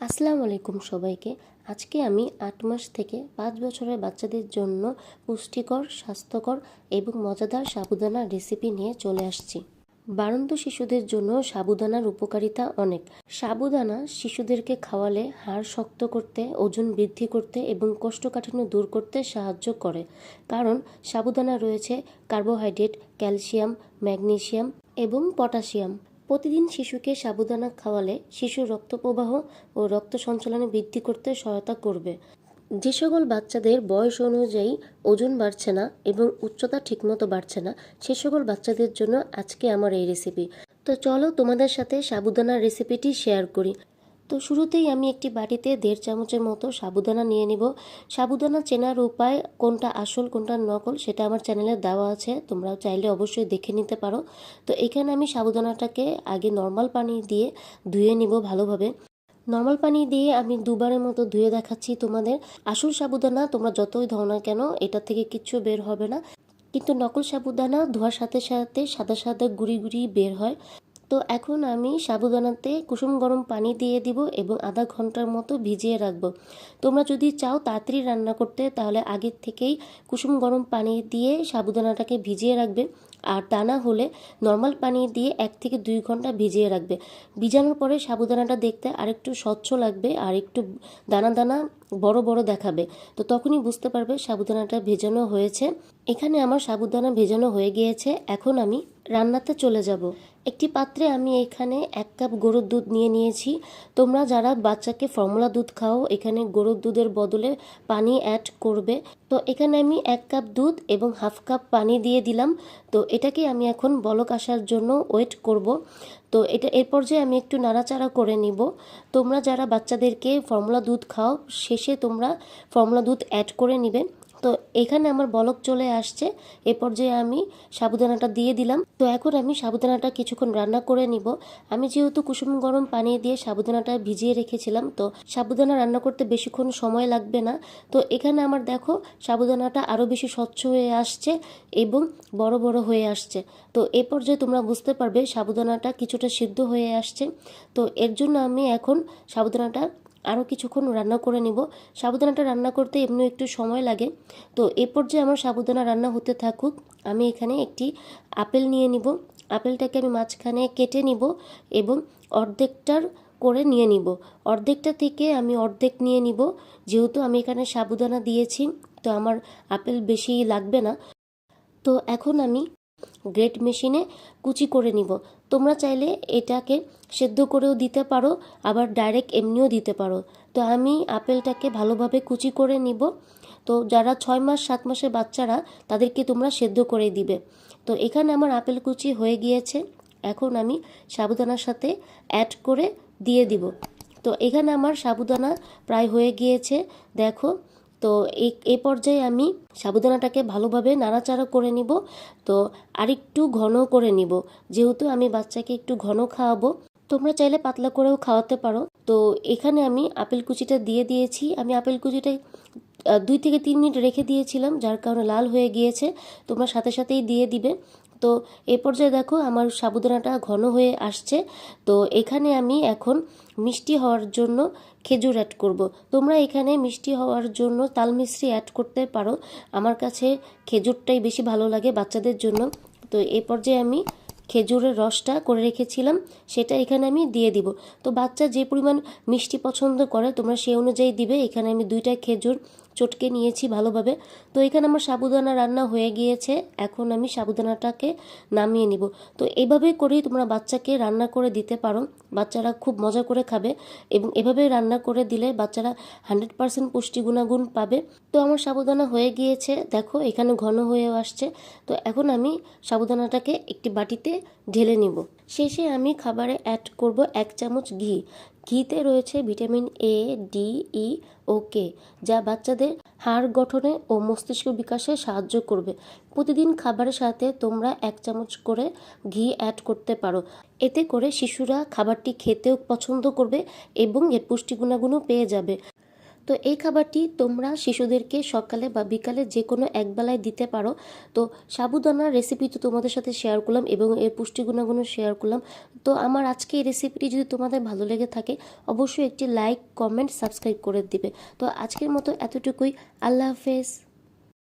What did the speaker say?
আসসালামু আলাইকুম সবাইকে। আজকে আমি আট মাস থেকে পাঁচ বছরের বাচ্চাদের জন্য পুষ্টিকর, স্বাস্থ্যকর এবং মজাদার সাবুদানা রেসিপি নিয়ে চলে আসছি। বাড়ন্ত শিশুদের জন্য সাবুদানার উপকারিতা অনেক। সাবুদানা শিশুদেরকে খাওয়ালে হাড় শক্ত করতে, ওজন বৃদ্ধি করতে এবং কোষ্ঠকাঠিন্য দূর করতে সাহায্য করে। কারণ সাবুদানা রয়েছে কার্বোহাইড্রেট, ক্যালসিয়াম, ম্যাগনেসিয়াম এবং পটাশিয়াম প্রতিদিন শিশুকে সাবুদানা খাওয়ালে শিশুর রক্ত প্রবাহ ও রক্ত সঞ্চালনে বৃদ্ধি করতে সহায়তা করবে। যে সকল বাচ্চাদের বয়স অনুযায়ী ওজন বাড়ছে না এবং উচ্চতা ঠিকমতো বাড়ছে না, সে সকল বাচ্চাদের জন্য আজকে আমার এই রেসিপি তো চলো তোমাদের সাথে সাবুদানার রেসিপিটি শেয়ার করি। তো শুরুতেই আমি একটি বাটিতে দেড় চামচের মতো সাবুদানা নিয়ে নিব। সাবুদানা চেনার উপায় কোনটা আসল, কোনটা নকল সেটা আমার চ্যানেলে দেওয়া আছে। তোমরাও চাইলে অবশ্যই দেখে নিতে পারো। তো এখানে আমি সাবুদানাটাকে আগে নর্মাল পানি দিয়ে ধুয়ে নিব ভালোভাবে। নর্মাল পানি দিয়ে আমি দুবারের মতো ধুয়ে দেখাচ্ছি তোমাদের। আসল সাবুদানা তোমরা যতই ধো না কেন, এটা থেকে কিচ্ছু বের হবে না। কিন্তু নকল সাবুদানা ধোয়ার সাথে সাথে সাদা সাদা গুড়ি গুড়ি বের হয়। তো এখন আমি সাবুদানাতে কুসুম গরম পানি দিয়ে দিব এবং আধা ঘণ্টার মতো ভিজিয়ে রাখব। তোমরা যদি চাও তাড়াতাড়ি রান্না করতে, তাহলে আগের থেকেই কুসুম গরম পানি দিয়ে সাবুদানাটাকে ভিজিয়ে রাখবে। আর তা না হলে নর্মাল পানি দিয়ে এক থেকে দুই ঘণ্টা ভিজিয়ে রাখবে। ভিজানোর পরে সাবুদানাটা দেখতে আরেকটু স্বচ্ছ লাগবে, আর একটু দানা দানা বড় বড় দেখাবে। তো তখনই বুঝতে পারবে সাবুদানাটা ভেজানো হয়েছে। এখানে আমার সাবুদানা ভেজানো হয়ে গিয়েছে। এখন আমি রান্নাতে চলে যাব। একটি পাত্রে আমি এখানে এক কাপ গরুর দুধ নিয়ে নিয়েছি। তোমরা যারা বাচ্চাকে ফর্মুলা দুধ খাও, এখানে গরুর দুধের বদলে পানি অ্যাড করবে। তো এখানে আমি এক কাপ দুধ এবং হাফ কাপ পানি দিয়ে দিলাম। তো এটাকে আমি এখন বলক আসার জন্য ওয়েট করব। তো এটা এর পর্যায়ে আমি একটু নাড়াচাড়া করে নিব। তোমরা যারা বাচ্চাদেরকে ফর্মুলা দুধ খাও, শেষে তোমরা ফর্মুলা দুধ অ্যাড করে নিবে। তো এখানে আমার বলক চলে আসছে। এ পর্যায়ে আমি সাবুদানাটা দিয়ে দিলাম। তো এখন আমি সাবুদানাটা কিছুক্ষণ রান্না করে নিব। আমি যেহেতু কুসুম গরম পানি দিয়ে সাবুদানাটা ভিজিয়ে রেখেছিলাম, তো সাবুদানা রান্না করতে বেশিক্ষণ সময় লাগবে না। তো এখানে আমার দেখো সাবুদানাটা আরও বেশি স্বচ্ছ হয়ে আসছে এবং বড় বড় হয়ে আসছে। তো এ পর্যায়ে তোমরা বুঝতে পারবে সাবুদানাটা কিছুটা সিদ্ধ হয়ে আসছে। তো এর জন্য আমি এখন সাবুদানাটা আরও কিছুক্ষণ রান্না করে নেব। সাবুদানাটা রান্না করতে এমনি একটু সময় লাগে। তো এ পর্যায়ে আমার সাবুদানা রান্না হতে থাকুক, আমি এখানে একটি আপেল নিয়ে নিব। আপেলটাকে আমি মাঝখানে কেটে নিব এবং অর্ধেকটার করে নিয়ে নিব। অর্ধেকটা থেকে আমি অর্ধেক নিয়ে নিব। যেহেতু আমি এখানে সাবুদানা দিয়েছি, তো আমার আপেল বেশি লাগবে না। তো এখন আমি গ্রেট মেশিনে কুচি করে নিব। তোমরা চাইলে এটাকে সেদ্ধ করেও দিতে পারো, আবার ডাইরেক্ট এমনিও দিতে পারো। তো আমি আপেলটাকে ভালোভাবে কুচি করে নিব। তো যারা ছয় মাস, সাত মাসের বাচ্চারা, তাদেরকে তোমরা সেদ্ধ করে দিবে। তো এখানে আমার আপেল কুচি হয়ে গিয়েছে। এখন আমি সাবুদানার সাথে অ্যাড করে দিয়ে দিব। তো এখানে আমার সাবুদানা প্রায় হয়ে গিয়েছে। দেখো তো এই এ পর্যায়ে আমি সাবুদানাটাকে ভালোভাবে নাড়াচাড়া করে নিব। তো আরেকটু ঘন করে নিব। যেহেতু আমি বাচ্চাকে একটু ঘন খাওয়াবো, তোমরা চাইলে পাতলা করেও খাওয়াতে পারো। তো এখানে আমি আপেল কুচিটা দিয়ে দিয়েছি। আমি আপেল কুচিটা দুই থেকে তিন মিনিট রেখে দিয়েছিলাম, যার কারণে লাল হয়ে গিয়েছে। তোমরা সাথে সাথেই দিয়ে দিবে। তো এ পর্যায়ে দেখো আমার সাবুদানাটা ঘন হয়ে আসছে। তো এখানে আমি এখন মিষ্টি হওয়ার জন্য খেজুর অ্যাড করব। তোমরা এখানে মিষ্টি হওয়ার জন্য তাল মিশ্রি অ্যাড করতে পারো। আমার কাছে খেজুরটাই বেশি ভালো লাগে বাচ্চাদের জন্য। তো এই পর্যায়ে আমি খেজুরের রসটা করে রেখেছিলাম, সেটা এখানে আমি দিয়ে দিব। তো বাচ্চা যে পরিমাণ মিষ্টি পছন্দ করে, তোমরা সেই অনুযায়ী দিবে। এখানে আমি দুইটা খেজুর চটকে নিয়েছি ভালোভাবে। তো এখানে আমার সাবুদানা রান্না হয়ে গিয়েছে। এখন আমি সাবুদানাটাকে নামিয়ে নিব। তো এইভাবে করেই তোমরা বাচ্চাকে রান্না করে দিতে পারো। বাচ্চারা খুব মজা করে খাবে এবং এভাবে রান্না করে দিলে বাচ্চারা হান্ড্রেড পার্সেন্ট পুষ্টি গুণাগুণ পাবে। তো আমার সাবুদানা হয়ে গিয়েছে। দেখো, এখানে ঘন হয়েও আসছে। তো এখন আমি সাবুদানাটাকে একটি বাটিতে ঢেলে নিব। শেষে আমি খাবারে অ্যাড করব এক চামচ ঘি। ঘিতে রয়েছে ভিটামিন এ ডি ই ও কে যা বাচ্চাদের হাড় গঠনে ও মস্তিষ্ক বিকাশে সাহায্য করবে। প্রতিদিন খাবারের সাথে তোমরা এক চামচ করে ঘি অ্যাড করতে পারো। এতে করে শিশুরা খাবারটি খেতেও পছন্দ করবে এবং এর পুষ্টি গুণাগুণও পেয়ে যাবে। তো এই খাবারটি তোমরা শিশুদেরকে সকালে বা বিকালে যে কোনো একবেলায় দিতে পারো। তো সাবুদানার রেসিপি তো তোমাদের সাথে শেয়ার করলাম এবং এর পুষ্টি গুণাগুণ শেয়ার করলাম। তো আমার আজকে এই রেসিপিটি যদি তোমাদের ভালো লেগে থাকে, অবশ্যই একটি লাইক কমেন্ট সাবস্ক্রাইব করে দিবে। তো আজকের মতো এতটুকুই। আল্লাহ হাফেজ।